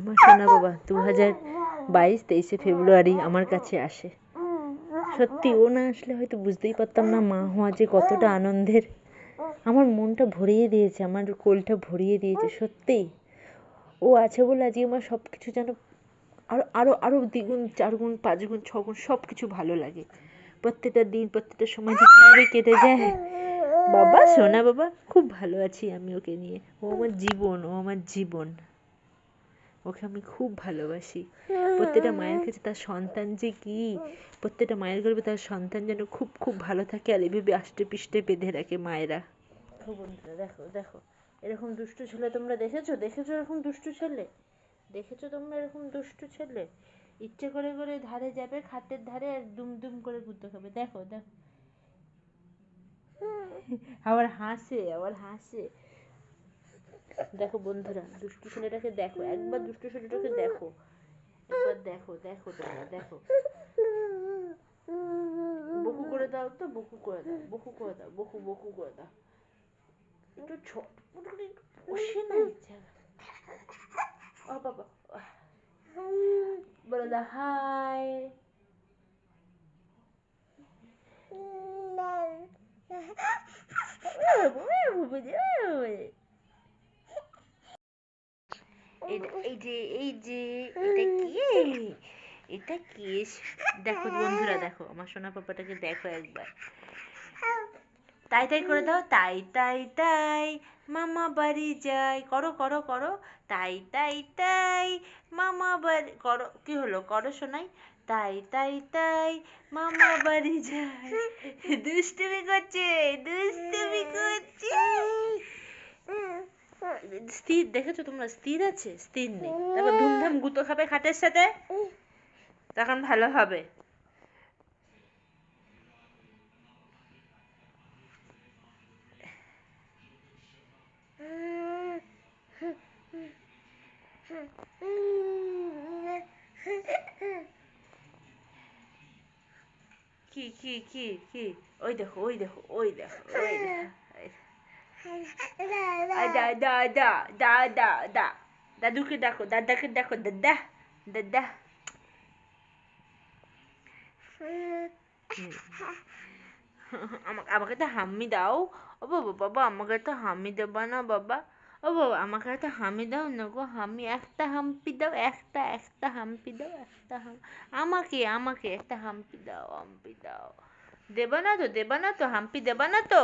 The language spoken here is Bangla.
আমার সোনা বাবা দু হাজার বাইশ, তেইশে ফেব্রুয়ারি আমার কাছে আসে। সত্যি, ও না আসলে হয়তো বুঝতেই পারতাম না মা হওয়া যে কতটা আনন্দের। আমার মনটা ভরিয়ে দিয়েছে, আমার কোলটা ভরিয়ে দিয়েছে সত্যিই ও আছে বলে আজকে আমার সব কিছু যেন আরও আরও আরও দ্বিগুণ, চারগুণ, পাঁচগুণ, ছগুণ সব কিছু ভালো লাগে। প্রত্যেকটা দিন, প্রত্যেকটা সময় যে কীভাবে কেটে যায়। বাবা, সোনা বাবা, খুব ভালো আছি আমি ওকে নিয়ে। ও আমার জীবন, ও আমার জীবন। ওকে আমি খুব ভালোবাসি। প্রত্যেকটা মায়ের কাছে তার সন্তান যে কি প্রত্যেকটা মায়ের গর্ভে তার সন্তান যেন খুব খুব ভালো থাকে আর এভাবে আষ্টে পিষ্টে বেঁধে রাখে মায়েরা। দেখো বন্ধুরা দেখো দেখো। এরকম দুষ্টু ছেলে তোমরা দেখেছ? দেখেছ এরকম দুষ্টু ছেলে? দেখেছ তোমরা এরকম দুষ্টু ছেলে? ইচ্ছে করে করে ধারে যাবে খাটের ধারে আর দুম দুম করে গুঁতো খাবে। দেখো দেখো। আবার হাসে আবার হাসে। দেখো বন্ধুরা দুষ্টু ছেলেটাকে দেখো একবার দুষ্টু ছেলেটাকে দেখো। একবার দেখো দেখো তোমরা দেখো। বকু করে দাও তো বকু করে দাও বকু করে দাও বকু বকু করে দাও। একটু ছোট করে বসে না ইচ্ছা ও বাবা বলে দাও হাই। এটা এই যে এই যে এটা কি? এটা কি? দেখো বন্ধুরা দেখো আমার সোনা পাপাটাকে দেখো একবার। তাই তাই করে দাও তাই তাই তাই মামা বাড়ি যাই। করো করো করো তাই তাই তাই মামা বাড়ি করো কি হলো? করো শোনাই তাই তাই তাই মামা বাড়ি যাই। দুষ্টুমি করছে দুষ্টুমি করছে। স্থির দেখেছ তোমরা? স্থির আছে? স্থির নেই। তারপর ধুমধাম গুতো খাবে খাটের সাথে? তখন ভালো হবে। কি কি কি কি? ওই দেখো ওই দেখো ওই দেখো ওই দেখো। দা দা দা দা দা দাদুকে দেখো দাদাকে দেখো দাদা দাদা। আমাকে আমাকে তো হাম্মি দাও। ও বাবা বাবা, আমাকে তো হাম্মি দেবা না, বাবা। ও বাবা, আমাকে একটা হামি দাও না গো হামি একটা হাম্পি দাও, একটা একটা হাম্পি দাও, একটা হাম। আমাকে আমাকে একটা হাম্পি দাও হাম্পি দাও। দেবা না তো, দেবা না তো, হাম্পি দেবা না তো।